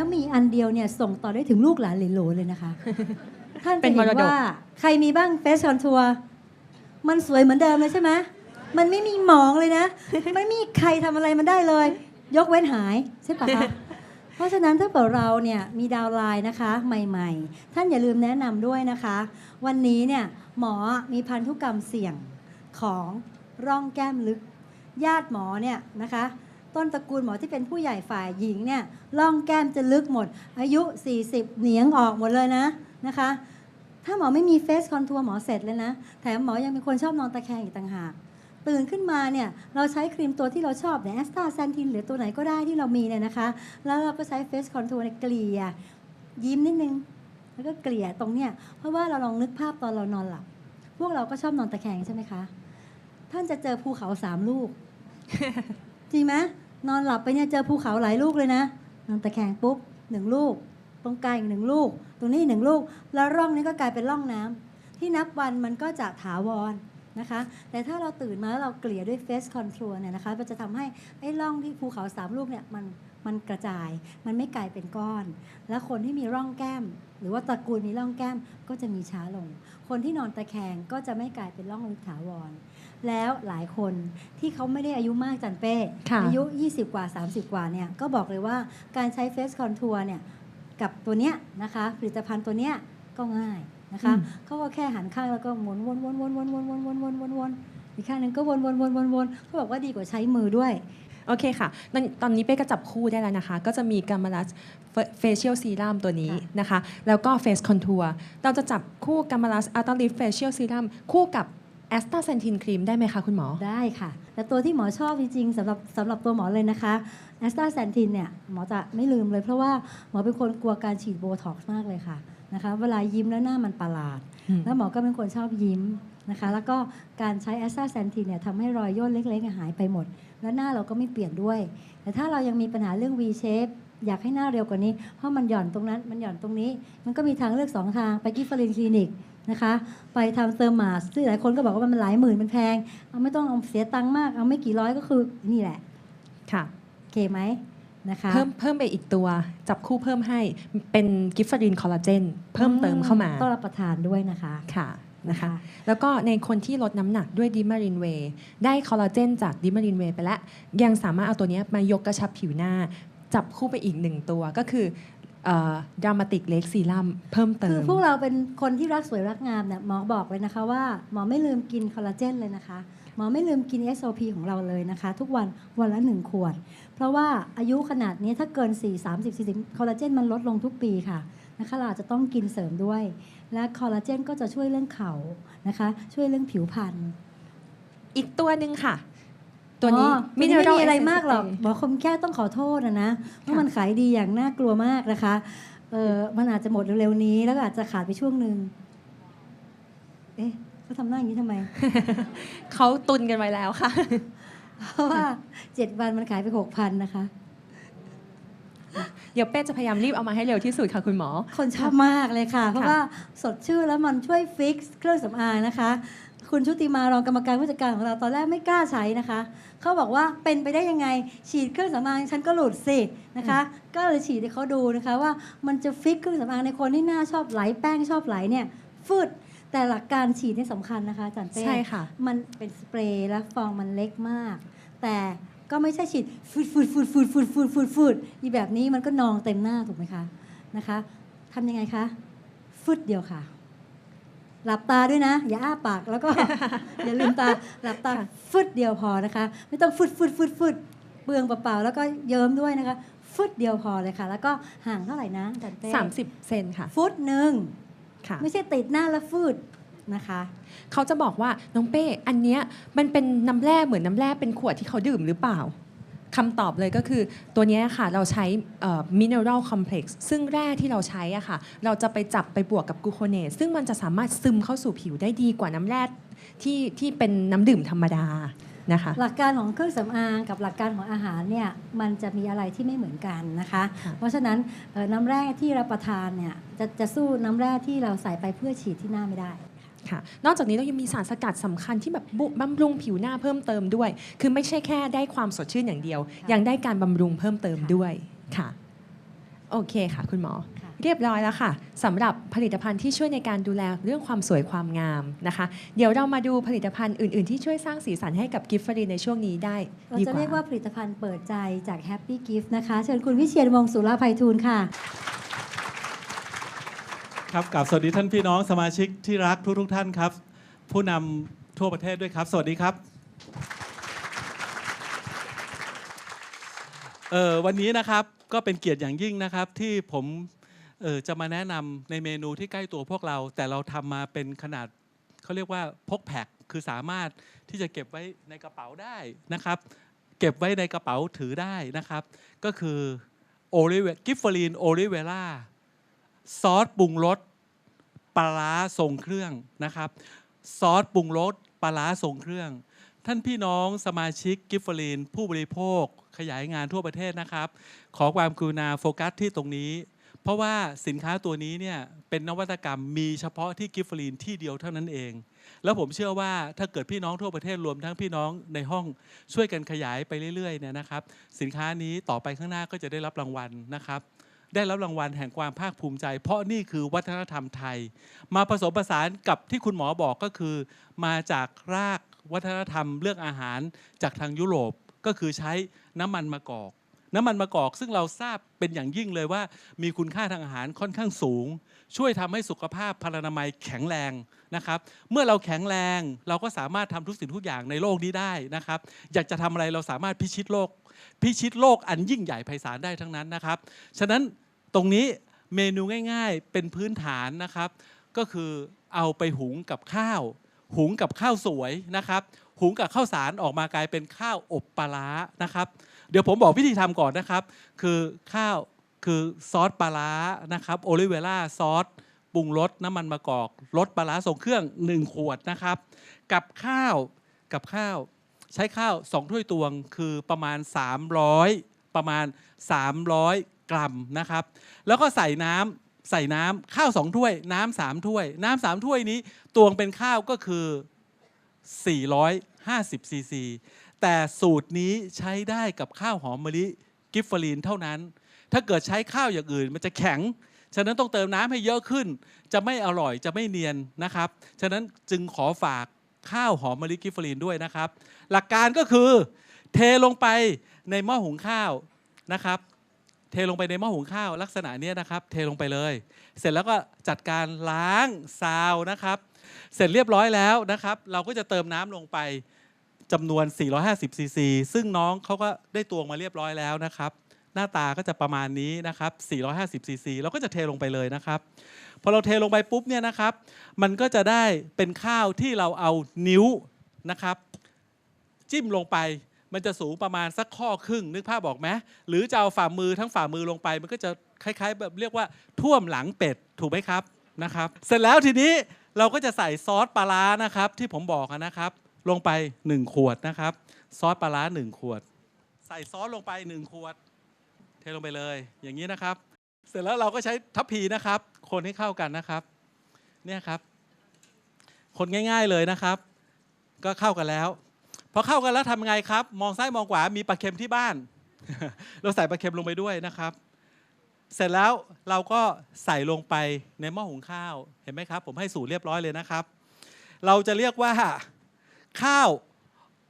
แล้วมีอันเดียวเนี่ยส่งต่อได้ถึงลูกหลานเหลนโหลเลยนะคะ ท่านเป็จะนเห็มรนดกว่าใครมีบ้างเฟสคอนทัวร์มันสวยเหมือนเดิมเลยใช่ไหมมันไม่มีหมองเลยนะ ไม่มีใครทำอะไรมันได้เลย ยกเว้นหายใช่ปะคะเพราะฉะนั้นถ้าเกิดเราเนี่ยมีดาวน์ไลน์นะคะใหม่ ๆ ท่านอย่าลืมแนะนำด้วยนะคะ วันนี้เนี่ยหมอมีพันธุกรรมเสี่ยงของร่องแก้มลึก ญาติหมอเนี่ยนะคะ ต้นตระกูลหมอที่เป็นผู้ใหญ่ฝ่ายหญิงเนี่ยร่องแก้มจะลึกหมด อายุ 40 เหนียงออกหมดเลยนะนะคะ ถ้าหมอไม่มีเฟสคอนทัวร์หมอเสร็จเลยนะ แถมหมอยังเป็นคนชอบนอนตะแคงอีกต่างหากตื่นขึ้นมาเนี่ยเราใช้ครีมตัวที่เราชอบเนี่ยแอสตาแซนทินหรือตัวไหนก็ได้ที่เรามีเนี่ยนะคะ แล้วเราก็ใช้เฟสคอนทัวร์ในเกลี่ยยิ้มนิดนึง แล้วก็เกลี่ยตรงเนี้ยเพราะว่าเราลองนึกภาพตอนเรานอนหลับ พวกเราก็ชอบนอนตะแคงใช่ไหมคะ ท่านจะเจอภูเขาสามลูก จริงไหมนอนหลับไปเนี่ยเจอภูเขาหลายลูกเลยนะนอนตะแคงปุ๊บหนึ่งลูก ตรงกลางอีกหนึ่งลูก ตรงนี้หนึ่งลูก แล้วร่องนี้ก็กลายเป็นร่องน้ำที่นับวันมันก็จะถาวรนะคะ แต่ถ้าเราตื่นมาแล้วเราเกลี่ยด้วยเฟสคอน r o l เนี่ยนะคะมันจะทำให้ไอ้ร่องที่ภูเขาสามลูกเนี่ยมันมันกระจาย มันไม่กลายเป็นก้อน แล้วคนที่มีร่องแก้ม หรือว่าตระกูลมีร่องแก้มก็จะมีช้าลง คนที่นอนตะแคงก็จะไม่กลายเป็นร่องลึกถาวร แล้วหลายคนที่เขาไม่ได้อายุมากจันเป้ค่ะอายุ 20 กว่า 30 กว่าเนี่ยก็บอกเลยว่าการใช้เฟสคอนทัวร์เนี่ยกับตัวเนี้ยนะคะผลิตภัณฑ์ตัวเนี้ยก็ง่ายนะคะอืมเขาก็แค่หันข้างแล้วก็หมุนวนวนวนวนวนวนวนวนวนวนอีกข้างหนึงก็วนวนวนวนวนเขาบอกว่าดีกว่าใช้มือด้วยโอเคค่ะตอนตอนนี้เป้ก็จับคู่ได้แล้วนะคะ ก็จะมีกามาลัสเฟเชียลซีรัมตัวนี้ค่ะนะคะ แล้วก็เฟสคอนทัวร์เราจะจับคู่กามาลัสอัลต a ลิฟเฟเชียลซีรัมคู่กับ แอสตาเซนทินครีมได้ไหมคะคุณหมอ ได้ค่ะ แต่ตัวที่หมอชอบจริงๆสำหรับสำหรับตัวหมอเลยนะคะแอสตาแซนทินเนี่ยหมอจะไม่ลืมเลย เพราะว่าหมอเป็นคนกลัวการฉีดโบท็อกซ์มากเลยค่ะนะคะเวลายิ้มแล้วหน้ามันประหลาดอืมแล้วหมอก็เป็นคนชอบยิ้มนะคะ แล้วก็การใช้แอสตาแซนทินเนี่ยทำให้รอยย่นเล็กๆหายไปหมด แล้วหน้าเราก็ไม่เปลี่ยนด้วย แต่ถ้าเรายังมีปัญหาเรื่อง V shape อยากให้หน้าเร็วกว่านี้ เพราะมันหย่อนตรงนั้น มันหย่อนตรงนี้ มันก็มีทางเลือกสองทาง ไปกิฟฟลินคลินิกนะคะ ไปทำเซอร์มาสซึ่งหลายคนก็บอกว่ามันหลายหมื่นมันแพง เอาไม่ต้องเอาเสียตังค์มาก เอาไม่กี่ร้อยก็คือนี่แหละ ค่ะโอเคไหมนะคะเพิ่มเพิ่มไปอีกตัวจับคู่เพิ่มให้เป็นกิฟฟารินคอลลาเจนเพิ่มเติมเข้ามาต้องรับประทานด้วยนะคะค่ะนะคะแล้วก็ในคนที่ลดน้ำหนักด้วยดิมารินเวย์ได้คอลลาเจนจากดิมารินเวย์ไปแล้ว ยังสามารถเอาตัวเนี้ยมายกกระชับผิวหน้า จับคู่ไปอีกหนึ่งตัวก็คือ ดรามาติกเล็กซีรัมเพิ่มเติคือมพวกเราเป็นคนที่รักสวยรักงามเนี่ยหมอบอกเลยนะคะว่าหมอไม่ลืมกินคอลลาเจนเลยนะคะ หมอไม่ลืมกิน SOP ของเราเลยนะคะ ทุกวันวันละหนึ่งขวด เพราะว่าอายุขนาดนี้ถ้าเกิน 4 30 40 คอลลาเจนมันลดลงทุกปีค่ะนะคะเราอาจจะต้องกินเสริมด้วย และคอลลาเจนก็จะช่วยเรื่องเข่านะคะ ช่วยเรื่องผิวพรรณอีกตัวหนึ่งค่ะ ตัวนี้อ๋อตัวนี้ไม่ Mineral มีอะไร Essence มากหรอก Spray หมอคมแค่ต้องขอโทษนะนะเพราะมันขายดีอย่างน่ากลัวมากนะคะเออมันอาจจะหมดเร็วๆนี้ แล้วก็อาจจะขาดไปช่วงหนึ่งเอ๊ะเขาทำหน้าอย่างนี้ทำไมเขาตุนกันไว้แล้วค่ะ เพราะว่าเจ็ดวันมันขายไปหกพันนะคะเดี๋ยวเป้จะพยายามรีบเอามาให้เร็วที่สุดค่ะคุณหมอ คนชอบมากเลยค่ะ เพราะว่าสดชื่นแล้วมันช่วยฟิกซ์เครื่องสำอางนะคะ คุณชุติมารองกรรมการผู้จัดการของเราตอนแรกไม่กล้าใช้นะคะ เขาบอกว่าเป็นไปได้ยังไง ฉีดเครื่องสำอางฉันก็หลุดสินะคะ ก็เลยฉีดให้เขาดูนะคะว่ามันจะฟิกเครื่องสำอางในคนที่หน้าชอบไหลแป้งชอบไหลเนี่ยฟืดแต่หลักการฉีดนี่สำคัญนะคะอาจันเต้ใช่ค่ะ มันเป็นสเปรย์และฟองมันเล็กมาก แต่ก็ไม่ใช่ฉีดฟูดฟูดฟูดฟูดฟูดฟูดฟูดฟูดอีแบบนี้มันก็นองเต็มหน้าถูกไหมคะนะคะทำยังไงคะฟุดเดียวค่ะ หลับตาด้วยนะ อย่าอ้าปากแล้วก็ อย่าลืมตาหลับตาค่ะฟุดเดียวพอนะคะ ไม่ต้องฟุดฟุดฟุดฟุดเปลืองเปล่าๆแล้วก็เยิ้มด้วยนะคะฟุดเดียวพอเลยค่ะ แล้วก็ห่างเท่าไหร่นะอาจันเต้30เซนค่ะ ฟุตหนึ่งค่ะ ไม่ใช่ติดหน้าแล้วฟืดนะคะเขาจะบอกว่าน้องเป้ อันเนี้ยมันเป็นน้ำแร่เหมือนน้ำแร่เป็นขวดที่เขาดื่มหรือเปล่า คำตอบเลยก็คือตัวเนี้ยค่ะเราใช้มินเนอรัลคอมเพล็กซ์ซึ่งแร่ที่เราใช้อะค่ะ เราจะไปจับไปบวกกับกลูโคเนสซึ่งมันจะสามารถซึมเข้าสู่ผิวได้ดีกว่าน้ำแร่ที่ที่เป็นน้ำดื่มธรรมดานะคะหลักการของเครื่องสำอางกับหลักการของอาหารเนี่ยมันจะมีอะไรที่ไม่เหมือนกันนะคะค่ะเพราะฉะนั้นเอ่อน้ำแร่ที่รับประทานเนี่ยจะจะสู้น้ำแร่ที่เราใส่ไปเพื่อฉีดที่หน้าไม่ได้ ค่ะนอกจากนี้เรายังมีสารสกัดสำคัญที่แบบบุบำรุงผิวหน้าเพิ่มเติมด้วย คือไม่ใช่แค่ได้ความสดชื่นอย่างเดียวค่ะยังได้การบำรุงเพิ่มเติมค่ะด้วยค่ะ โอเคค่ะ คุณหมอค่ะเรียบร้อยแล้วค่ะสำหรับผลิตภัณฑ์ที่ช่วยในการดูแลเรื่องความสวยความงามนะคะ เดี๋ยวเรามาดูผลิตภัณฑ์อื่น ๆ ที่ช่วยสร้างสีสันให้กับกิฟฟรีในช่วงนี้ได้เราดีจะกเรียกว่าว่าผลิตภัณฑ์เปิดใจจาก Happy Gift นะคะ เชิญคุณวิเชียรวงศ์สุราภัยทูลค่ะ ครับกับสวัสดีท่านพี่น้องสมาชิกที่รักทุกทุกท่านครับ ผู้นำทั่วประเทศด้วยครับ สวัสดีครับเออวันนี้นะครับก็เป็นเกียรติอย่างยิ่งนะครับที่ผมเออจะมาแนะนำในเมนูที่ใกล้ตัวพวกเรา แต่เราทำมาเป็นขนาดเขาเรียกว่าพกแพ็คคือสามารถที่จะเก็บไว้ในกระเป๋าได้นะครับ เก็บไว้ในกระเป๋าถือได้นะครับ ก็คือโอลิเวกิฟฟรีนโอลิเวล่า ซอสปรุงรสปลาร้าทรงเครื่องนะครับ ซอสปรุงรสปลาร้าทรงเครื่อง ท่านพี่น้องสมาชิกกิฟฟรีนผู้บริโภคขยายงานทั่วประเทศนะครับ ขอความกรุณาโฟกัสที่ตรงนี้ เพราะว่าสินค้าตัวนี้เนี่ยเป็นนวัตกรรมมีเฉพาะที่กิฟฟรีนที่เดียวเท่านั้นเอง แล้วผมเชื่อว่าถ้าเกิดพี่น้องทั่วประเทศรวมทั้งพี่น้องในห้องช่วยกันขยายไปเรื่อยๆเนี่ยนะครับ สินค้านี้ต่อไปข้างหน้าก็จะได้รับรางวัลนะครับ ได้รับรางวัลแห่งความภาคภูมิใจ เพราะนี่คือวัฒนธรรมไทย มาผสมผสานกับที่คุณหมอบอกก็คือ มาจากรากวัฒนธรรมเรื่องอาหารจากทางยุโรปก็คือใช้น้ำมันมะกอก น้ำมันมะกอกซึ่งเราทราบเป็นอย่างยิ่งเลยว่า มีคุณค่าทางอาหารค่อนข้างสูง ช่วยทำให้สุขภาพพลานามัยแข็งแรงนะครับ เมื่อเราแข็งแรงเราก็สามารถทำทุกสิ่งทุกอย่างในโลกนี้ได้นะครับ อยากจะทำอะไรเราสามารถพิชิตโลก พิชิตโลกอันยิ่งใหญ่ไพศาลได้ทั้งนั้นนะครับ ฉะนั้นตรงนี้เมนูง่ายๆเป็นพื้นฐานนะครับ ก็คือเอาไปหุงกับข้าว หุงกับข้าวสวยนะครับ หุงกับข้าวสารออกมากลายเป็นข้าวอบปลาร้านะครับ เดี๋ยวผมบอกวิธีทำก่อนนะครับ คือข้าวคือซอสปลาร้านะครับโอลิเวล่าซอสปรุงรสน้ำมันมะกอกรสปลาร้าส่งเครื่อง 1 ขวดนะครับ กับข้าวกับข้าวใช้ข้าว 2 ถ้วยตวงคือประมาณ 300 ประมาณ 300 กรัมนะครับ แล้วก็ใส่น้ำใส่น้ำข้าว 2 ถ้วย น้ำ3ถ้วย น้ำ3ถ้วยนี้ตวงเป็นข้าวก็คือ 450ซีซี แต่สูตรนี้ใช้ได้กับข้าวหอมมะลิกิฟฟรีนเท่านั้น ถ้าเกิดใช้ข้าวอย่างอื่น มันจะแข็ง ฉะนั้นต้องเติมน้ำให้เยอะขึ้น จะไม่อร่อยจะไม่เนียนนะครับ ฉะนั้นจึงขอฝากข้าวหอมมะลิกิฟฟรีนด้วยนะครับ หลักการก็คือเทลงไปในหม้อหุงข้าวนะครับ เทลงไปในหม้อหุงข้าว ลักษณะนี้นะครับ เทลงไปเลย เสร็จแล้วก็จัดการล้างซาวนะครับ เสร็จเรียบร้อยแล้วนะครับ เราก็จะเติมน้ำลงไป จำนวน 450 ซีซี ซึ่งน้องเขาก็ได้ตวงมาเรียบร้อยแล้วนะครับ หน้าตาก็จะประมาณนี้นะครับ 450 ซีซีเราก็จะเทลงไปเลยนะครับ พอเราเทลงไปปุ๊บเนี่ยนะครับ มันก็จะได้เป็นข้าวที่เราเอานิ้วนะครับ จิ้มลงไปมันจะสูงประมาณสักข้อครึ่ง นึกภาพบอกไหมหรือจะเอาฝ่ามือทั้งฝ่ามือลงไป มันก็จะคล้ายๆ แบบเรียกว่าท่วมหลังเป็ดถูกไหมครับนะครับ เสร็จแล้วทีนี้เราก็จะใส่ซอสปลาร้านะครับ ที่ผมบอกนะครับ ลงไป 1 ขวดนะครับ ซอสปลาร้า1ขวด ใส่ซอสลงไป 1 ขวด เทลงไปเลย อย่างนี้นะครับ เสร็จแล้วเราก็ใช้ทัพพีนะครับ คนให้เข้ากันนะครับ เนี่ยครับ คนง่ายๆเลยนะครับ ก็เข้ากันแล้ว พอเข้ากันแล้วทำไงครับ มองซ้ายมองขวามีปลาเค็มที่บ้าน เราใส่ปลาเค็มลงไปด้วยนะครับเสร็จแล้วเราก็ใส่ลงไปในหม้อหุงข้าว เห็นไหมครับ ผมให้สูตรเรียบร้อยเลยนะครับ เราจะเรียกว่า ข้าว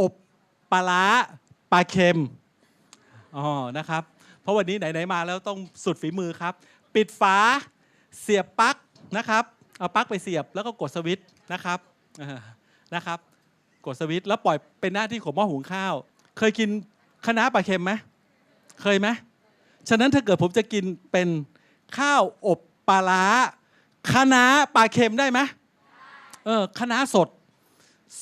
อบปลาร้าปลาเค็มอ๋อนะครับ เพราะวันนี้ไหนๆมาแล้วต้องสุดฝีมือครับ ปิดฝาเสียบปลั๊กนะครับ เอาปลั๊กไปเสียบแล้วก็กดสวิตช์นะครับนะครับ กดสวิตช์แล้วปล่อยเป็นหน้าที่ของหม้อหุงข้าว เคยกินคะน้าปลาเค็มไหมเคยไหมฉะนั้นถ้าเกิดผมจะกินเป็นข้าวอบปลาร้าคะน้าปลาเค็มได้ไหมเออคะน้าสด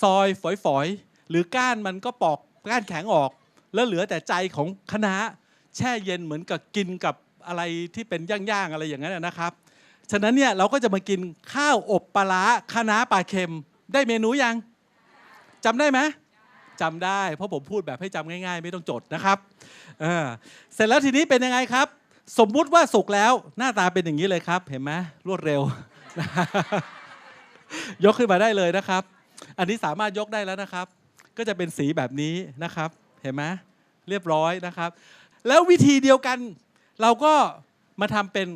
ซอยฝอยๆ หรือก้านมันก็ปอกก้านแข็งออก แล้วเหลือแต่ใจของคณะแช่เย็นเหมือนกับกินกับอะไรที่เป็นย่างๆอะไรอย่างนั้นนะครับ ฉะนั้นเนี่ยเราก็จะมากินข้าวอบปลาร้าคะปลาเค็ม ได้เมนูยังจำได้ไหมจำได้ เพราะผมพูดแบบให้จำง่าย ๆ ไม่ต้องจดนะครับเเสร็จแล้วทีนี้เป็นยังไงครับ สมมุติว่าสุกแล้วหน้าตาเป็นอย่างนี้เลยครับ เห็นไหมรวดเร็ว ยกขึ้นมาได้เลยนะครับ อันนี้สามารถยกได้แล้วนะครับ ก็จะเป็นสีแบบนี้นะครับ เห็นไหมเรียบร้อยนะครับ แล้ววิธีเดียวกัน เราก็มาทำเป็น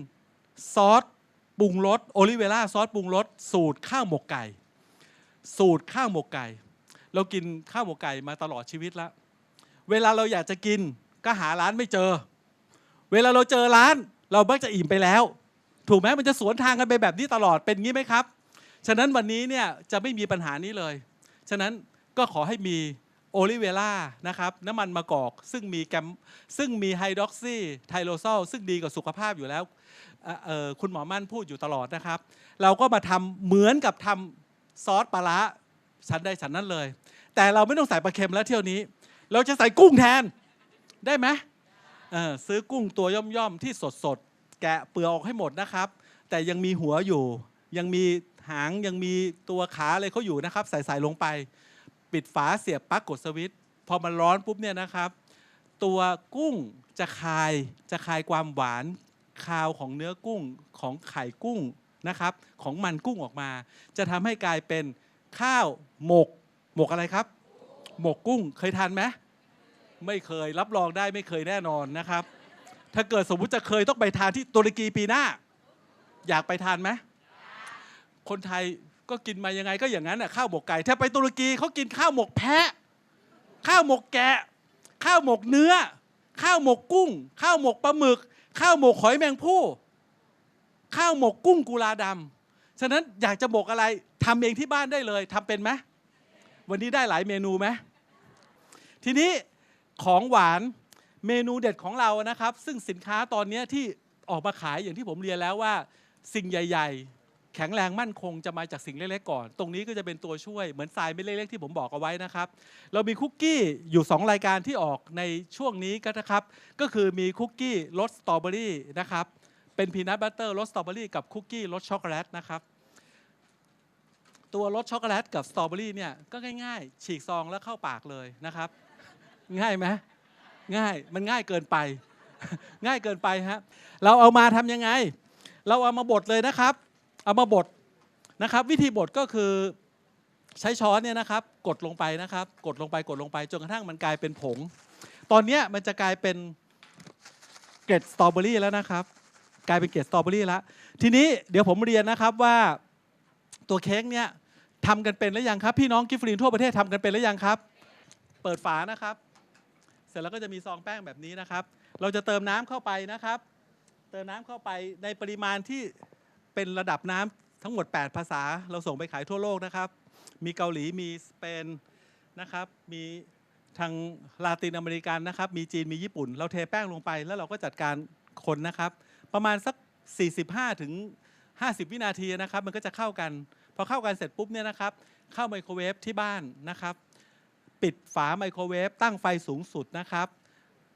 ซอสปรุงรสโอลิเวล่าซอสปรุงรสสูตรข้าวหมกไก่ สูตรข้าวหมกไก่ เรากินข้าวหมกไก่มาตลอดชีวิตแล้วเวลาเราอยากจะกินก็หาร้านไม่เจอ เวลาเราเจอร้าน เรามักจะอิ่มไปแล้ว ถูกไหมมันจะสวนทางกันไปแบบนี้ตลอดเป็นงี้ไหมครับ ฉะนั้นวันนี้เนี่ยจะไม่มีปัญหานี้เลย ฉะนั้นก็ขอให้มีโอลิเวล่านะครับน้ำมันมะกอกซึ่งมีแกมซึ่งมีไฮดรอกซีไทโรซอลซึ่งดีกับสุขภาพอยู่แล้วคุณหมอมั่นพูดอยู่ตลอดนะครับ เราก็มาทำเหมือนกับทำซอสปลาร้าชั้นใดชั้นนั้นเลย แต่เราไม่ต้องใส่ปลาเค็มแล้วเที่ยวนี้ เราจะใส่กุ้งแทนได้ไหมเออซื้อกุ้งตัวย่อมๆที่สดๆแกะเปลือกออกให้หมดนะครับ แต่ยังมีหัวอยู่ ยังมีหางยังมีตัวขาอะไรเขาอยู่นะครับ ใส่ใส่ลงไป ปิดฝาเสียบปลั๊กกดสวิตช์พอมันร้อนปุ๊บเนี่ยนะครับ ตัวกุ้งจะคายจะคายความหวานคาวของเนื้อกุ้งของไข่กุ้งนะครับ ของมันกุ้งออกมา จะทำให้กลายเป็นข้าวหมก หมกอะไรครับ หมกกุ้งเคยทานไหมไม่เคยรับรองได้ไม่เคยแน่นอนนะครับ ถ้าเกิดสมมุติจะเคยต้องไปทานที่ตุรกีปีหน้า อยากไปทานไหม คนไทยก็กินมายังไงก็อย่างนั้นน่ะข้าวหมกไก่ถ้าไปตุรกีเขากินข้าวหมกแพะ ข้าวหมกแกะ ข้าวหมกเนื้อ ข้าวหมกกุ้ง ข้าวหมกปลาหมึก ข้าวหมกหอยแมงผู้ข้าวหมกกุ้งกุลาดำฉะนั้นอยากจะหมกอะไรทำเองที่บ้านได้เลยทำเป็นไหมวันนี้ได้หลายเมนูไหมทีนี้ของหวานเมนูเด็ดของเรานะครับ ซึ่งสินค้าตอนนี้ที่ออกมาขายอย่างที่ผมเรียนแล้วว่า สิ่งใหญ่ ๆ แข็งแรงมั่นคงจะมาจากสิ่งเล็กๆก่อน ตรงนี้ก็จะเป็นตัวช่วยเหมือนทรายเม็ดเล็กๆที่ผมบอกเอาไว้นะครับ เรามีคุกกี้อยู่ 2 รายการที่ออกในช่วงนี้ก็นะครับ ก็คือมีคุกกี้รสสตรอเบอรี่นะครับ เป็นพีนัทบัตเตอร์รสสตรอเบอรี่กับคุกกี้รสช็อกโกแลตนะครับ ตัวรสช็อกโกแลตกับสตรอเบอรี่เนี่ยก็ง่ายๆ ฉีกซองแล้วเข้าปากเลยนะครับ ง่ายไหมง่ายมันง่ายเกินไป ง่ายเกินไปฮะเราเอามาทำยังไง เราเอามาบดเลยนะครับ เอามาบดนะครับ วิธีบดก็คือใช้ช้อนเนี่ยนะครับ กดลงไปนะครับ กดลงไปกดลงไปจนกระทั่งมันกลายเป็นผง ตอนนี้มันจะกลายเป็นเกล็ดสตรอเบอรี่แล้วนะครับ กลายเป็นเกล็ดสตรอเบอรี่แล้วทีนี้เดี๋ยวผมเรียนนะครับว่าตัวเค้กเนี่ยทำกันเป็นหรือยังครับ พี่น้องกิฟฟรีนทั่วประเทศทำกันเป็นหรือยังครับ เปิดฝานะครับ เสร็จแล้วก็จะมีซองแป้งแบบนี้นะครับ เราจะเติมน้ำเข้าไปนะครับ เติมน้ำเข้าไปในปริมาณที่ เป็นระดับน้ำทั้งหมด 8 ภาษา เราส่งไปขายทั่วโลกนะครับ มีเกาหลีมีสเปนนะครับ มีทางลาตินอเมริกันนะครับ มีจีนมีญี่ปุ่น เราเทแป้งลงไป แล้วเราก็จัดการคนนะครับ ประมาณสัก 45 ถึง 50 วินาทีนะครับ มันก็จะเข้ากันพอเข้ากันเสร็จปุ๊บเนี่ยนะครับ เข้าไมโครเวฟที่บ้านนะครับ ปิดฝาไมโครเวฟตั้งไฟสูงสุดนะครับ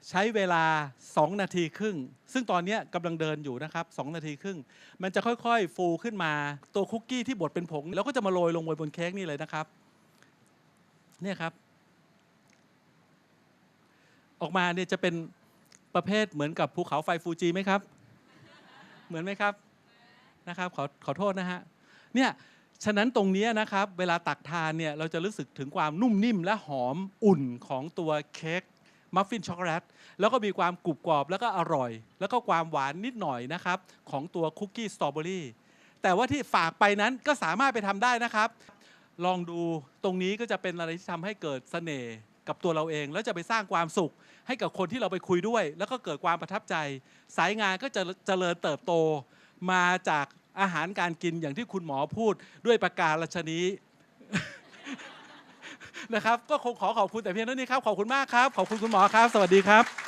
ใช้เวลา 2 นาทีครึ่ง ซึ่งตอนนี้กำลังเดินอยู่นะครับ 2 นาทีครึ่ง มันจะค่อยๆ ฟูขึ้นมา ตัวคุกกี้ที่บดเป็นผง แล้วก็จะมาโรยลงบนเค้กนี่เลยนะครับ เนี่ยครับ ออกมาเนี่ยจะเป็นประเภทเหมือนกับภูเขาไฟฟูจิไหมครับ เหมือนไหมครับ นะครับ ขอขอโทษนะฮะ เนี่ย ฉะนั้นตรงนี้นะครับ เวลาตักทานเนี่ย เราจะรู้สึกถึงความนุ่มนิ่มและหอมอุ่นของตัวเค้ก มัฟฟินช็อกโกแลตแล้วก็มีความกรุบกรอบแล้วก็อร่อย แล้วก็ความหวานนิดหน่อยนะครับ ของตัวคุกกี้สตรอเบอรี่แต่ว่าที่ฝากไปนั้นก็สามารถไปทำได้นะครับ ลองดูตรงนี้ก็จะเป็นอะไรที่ทำให้เกิดเสน่ห์กับตัวเราเอง แล้วจะไปสร้างความสุข ให้กับคนที่เราไปคุยด้วย แล้วก็เกิดความประทับใจ สายงานก็จะเจริญเติบโตมาจากอาหารการกินอย่างที่คุณหมอพูดด้วยประการราชนี้ นะครับ ก็คงขอขอบคุณแต่เพียงเท่านี้ครับ ขอบคุณมากครับ ขอบคุณคุณหมอครับ สวัสดีครับ